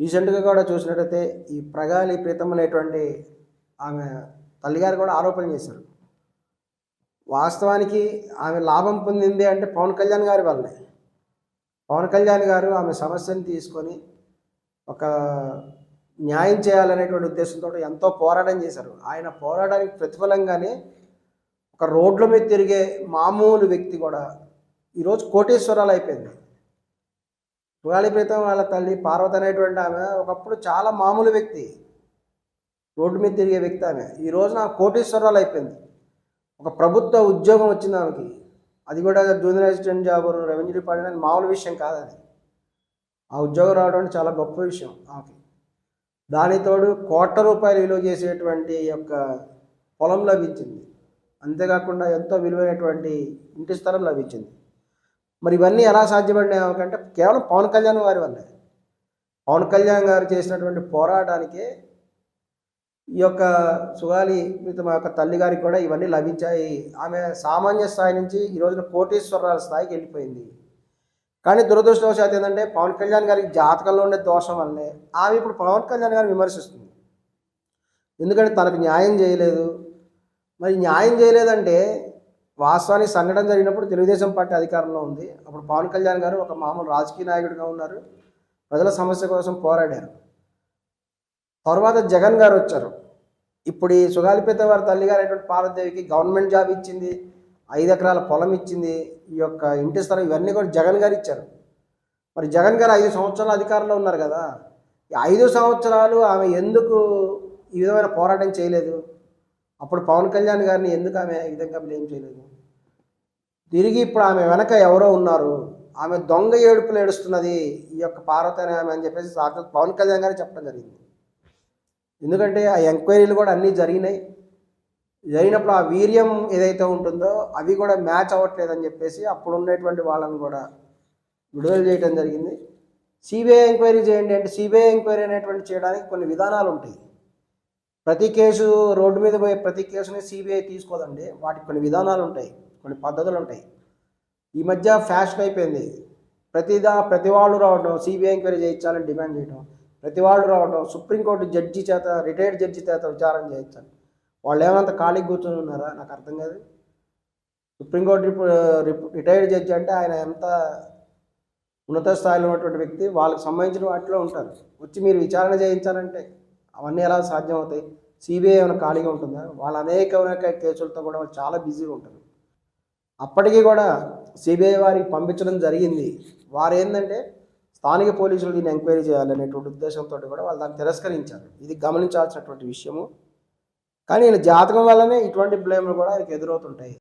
రీసెంట్గా కూడా చూసినట్టయితే ఈ ప్రగాలి ప్రీతం అనేటువంటి ఆమె తల్లిగారు కూడా ఆరోపణ చేశారు. వాస్తవానికి ఆమె లాభం పొందింది అంటే పవన్ కళ్యాణ్ గారి వల్లనే. పవన్ కళ్యాణ్ గారు ఆమె సమస్యను తీసుకొని ఒక న్యాయం చేయాలనేటువంటి ఉద్దేశంతో ఎంతో పోరాటం చేశారు. ఆయన పోరాటానికి ప్రతిఫలంగానే ఒక రోడ్ల మీద తిరిగే మామూలు వ్యక్తి కూడా ఈరోజు కోటేశ్వరాలు అయిపోయింది. పుగాలి ప్రీతం వాళ్ళ తల్లి పార్వతి అనేటువంటి ఆమె ఒకప్పుడు చాలా మామూలు వ్యక్తి. రోడ్డు మీద తిరిగే వ్యక్తి ఆమె. ఈ రోజున కోటేశ్వరాలు అయిపోయింది. ఒక ప్రభుత్వ ఉద్యోగం వచ్చింది ఆమెకి. అది కూడా junior assistant job revenue department మామూలు విషయం కాదు అది. ఆ ఉద్యోగం రావడం అంటే చాలా గొప్ప విషయం ఆమెకి. దానితోడు కోట్ల రూపాయలు విలువ చేసేటువంటి యొక్క పొలం లభించింది. అంతేకాకుండా ఎంతో విలువైనటువంటి ఇంటి స్థలం లభించింది. మరి ఇవన్నీ ఎలా సాధ్యపడినాయి అంటే కేవలం పవన్ కళ్యాణ్ గారి వల్లే. పవన్ కళ్యాణ్ గారు చేసినటువంటి పోరాటానికే ఈ యొక్క సుగాలి మా యొక్క తల్లి గారికి కూడా ఇవన్నీ లభించాయి. ఆమె సామాన్య స్థాయి నుంచి ఈ రోజున కోటేశ్వరరాల స్థాయికి వెళ్ళిపోయింది. కానీ దురదృష్టవశాత్ ఏంటంటే పవన్ కళ్యాణ్ గారికి జాతకంలో ఉండే దోషం వల్లనే ఆమె ఇప్పుడు పవన్ కళ్యాణ్ గారిని విమర్శిస్తుంది. ఎందుకంటే తనకు న్యాయం చేయలేదు. మరి న్యాయం చేయలేదంటే వాస్తవానికి సంఘటన జరిగినప్పుడు తెలుగుదేశం పార్టీ అధికారంలో ఉంది. అప్పుడు పవన్ కళ్యాణ్ గారు ఒక మామూలు రాజకీయ నాయకుడిగా ఉన్నారు. ప్రజల సమస్య కోసం పోరాడారు. తర్వాత జగన్ గారు వచ్చారు. ఇప్పుడు ఈ సుగాలిపేత వారి తల్లిగారు అయినటువంటి పార్వదేవికి గవర్నమెంట్ జాబ్ ఇచ్చింది. ఐదు ఎకరాల పొలం ఇచ్చింది. ఈ యొక్క ఇంటి స్థలం ఇవన్నీ కూడా జగన్ గారు ఇచ్చారు. మరి జగన్ గారు ఐదు సంవత్సరాలు అధికారంలో ఉన్నారు కదా. ఈ ఐదు సంవత్సరాలు ఆమె ఎందుకు ఈ విధమైన పోరాటం చేయలేదు? అప్పుడు పవన్ కళ్యాణ్ గారిని ఎందుకు ఆమె ఈ విధంగా బ్లేమ్ చేయలేదు? తిరిగి ఇప్పుడు ఆమె వెనక ఎవరో ఉన్నారు. ఆమె దొంగ ఏడుపులు ఏడుస్తున్నది ఈ యొక్క పార్వతి అనే ఆమె అని చెప్పేసి సాక్షాత్ పవన్ కళ్యాణ్ గారే చెప్పడం జరిగింది. ఎందుకంటే ఆ ఎంక్వైరీలు కూడా అన్నీ జరిగినాయి. జరిగినప్పుడు ఆ వీర్యం ఏదైతే ఉంటుందో అవి కూడా మ్యాచ్ అవ్వట్లేదని చెప్పేసి అప్పుడు ఉండేటువంటి వాళ్ళని కూడా విడుదల చేయడం జరిగింది. సిబిఐ ఎంక్వైరీ చేయండి అంటే సిబిఐ ఎంక్వైరీ అనేటువంటి చేయడానికి కొన్ని విధానాలు ఉంటాయి. ప్రతి కేసు రోడ్డు మీద పోయే ప్రతి కేసుని సిబిఐ తీసుకోదండి. వాటికి కొన్ని విధానాలు ఉంటాయి. కొన్ని పద్ధతులు ఉంటాయి. ఈ మధ్య ఫ్యాషన్ అయిపోయింది. ప్రతిదా ప్రతి వాళ్ళు రావడం సిబిఐ ఎంక్వైరీ చేయించాలని డిమాండ్ చేయడం ప్రతి వాళ్ళు రావడం సుప్రీంకోర్టు జడ్జి చేత రిటైర్డ్ జడ్జి చేత విచారణ చేయించాలి. వాళ్ళు ఏమంత ఖాళీ కూర్చొని ఉన్నారా? నాకు అర్థం కాదు. సుప్రీంకోర్టు రిటైర్డ్ జడ్జి అంటే ఆయన ఎంత ఉన్నత స్థాయిలో ఉన్నటువంటి వ్యక్తి వాళ్ళకి సంబంధించిన వాటిలో ఉంటారు. వచ్చి మీరు విచారణ చేయించాలంటే అవన్నీ ఎలా సాధ్యం అవుతాయి సిబిఐ ఏమైనా ఖాళీగా ఉంటుందా? వాళ్ళు అనేక కేసులతో కూడా వాళ్ళు చాలా బిజీగా ఉంటారు. అప్పటికీ కూడా సిబిఐ వారికి పంపించడం జరిగింది. వారు ఏంటంటే స్థానిక పోలీసులు దీన్ని ఎంక్వైరీ చేయాలనేటువంటి ఉద్దేశంతో కూడా వాళ్ళు దాన్ని తిరస్కరించారు. ఇది గమనించాల్సినటువంటి విషయము. కానీ ఈయన జాతకం వల్లనే ఇటువంటి బ్లేమ్లు కూడా ఆయనకు ఎదురవుతుంటాయి.